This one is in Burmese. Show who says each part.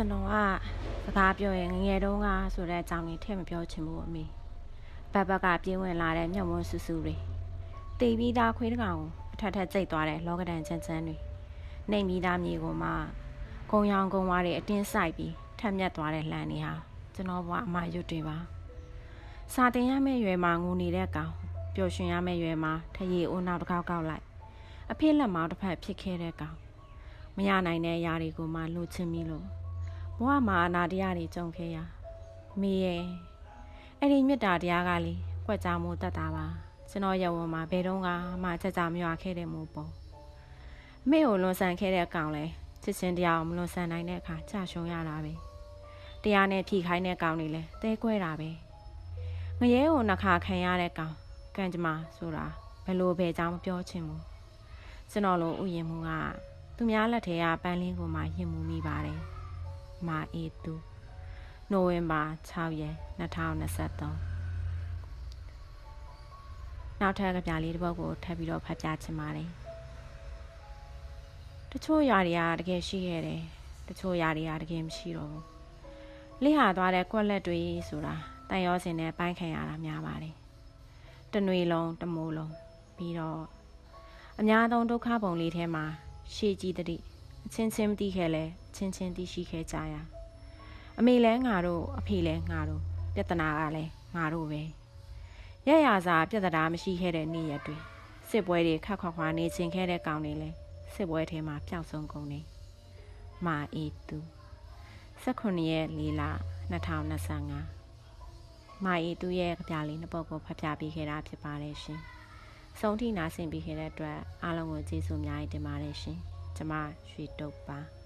Speaker 1: ကျွန်တော်ကစကားပြောရင်ငယ်ငယ်တုန်းကဆိုတဲ့အကြောင်းလေးထည့်မပြောချင်ဘူးအမေဘက်ဘက်ကပြေးဝင်လာတဲ့မြုံမွန်းဆူဆူတွေတိတ်ပြီးသားခွေးတကောင်ကိုအထက်ထက်ကျိတ်သွားတဲ့လောကဒန်ချမ်းချမ်းတွေနှိမ်ပြီးသားမြေကိုမှကုံရောင်ကုံဝါးတွေအတင်းဆိုင်ပြီးထက်မြက်သွားတဲ့လှန်တွေဟာကျွန်တော်ဘဝအမရွတ်တွေပါစာတင်ရမယ့်ရွယ်မှာငိုနေတဲ့ကောင်ပျော်ရွှင်ရမယ့်ရွယ်မှာထရေအိုးနောက်တစ်ခေါက်ကောက်လိုက်အဖေလက်မောင်းတစ်ဖက်ဖြစ်ခဲ့တဲ့ကောင်မရနိုင်တဲ့အရာတွေကိုမှလှုပ်ချင်ပြီလို့ ဘဝမှာအနာတရားတွေကြုံခဲ့ရမေရဲ့အဲ့ဒီမေတ္တာတရားကလေကွက်ကြမိုးတတ်တာပါကျွန်တော်ရဝန်မှာဘယ်တော့မှကြကြမရွာခဲ့တဲ့မို့ပေါ့အမေကိုလွန်ဆန်ခဲ့တဲ့အကောင်လဲချစ်ချင်းတရားကိုမလွန်ဆန်နိုင်တဲ့အခါကြာရှုံးရတာပဲတရားနဲ့ဖြီခိုင်းတဲ့ကောင်တွေလဲတဲကွဲတာပဲငရဲကိုနှခါခံရတဲ့ကောင်ကံကြမ္မာဆိုတာဘယ်လိုပဲကြောင်းမပြောချင်ဘူးကျွန်တော်လိုဥယျာဉ်မှုကသူများလက်ထဲကပန်းလင်းကိုမှရင်မှုမိပါတယ် မာအေတူနိုဝင်ဘာ6ရက်2023နောက်ထပ်ကြပြလေးတစ်ပုဒ်ကိုထပ်ပြီးတော့ဖတ်ပြချင်ပါတယ်တချို့ຢာတွေကတကယ်ရှိခဲ့တယ်တချို့ຢာတွေကတကယ်မရှိတော့ဘူးလိဟာသွားတဲ့ကွက်လက်တွေဆိုတာတန်ရောစင်နဲ့ပိုင်းခံရတာများပါတယ်တနွေလုံးတမိုးလုံးပြီးတော့အများဆုံးဒုက္ခပုံလေးထဲမှာရှေ့ကြီးတတိ အချင်းချင်းမသိခဲ့လဲအချင်းချင်းသိရှိခဲ့ကြရအမေလဲငါတို့အဖေလဲငါတို့ပြဿနာကလည်းငါတို့ပဲရရစာပြဿနာမရှိခဲ့တဲ့နေ့ရက်တွေစစ်ပွဲတွေခက်ခွာခွာနေချင်းခဲ့တဲ့ကောင်တွေလဲစစ်ပွဲထဲမှာပျောက်ဆုံးကုန်နေမာအေးသူ18ရက်4လ2025မာအေးသူရဲ့ကြပြလေးနှစ်ပုဒ်ကိုဖတ်ပြပေးခဲ့တာဖြစ်ပါတယ်ရှင်ဆုံးထိနာဆင်ပေးခဲ့တဲ့အတွက်အားလုံးကိုကျေးဇူးအများကြီးတင်ပါတယ်ရှင် ကျမရွှေတုပ်ပါ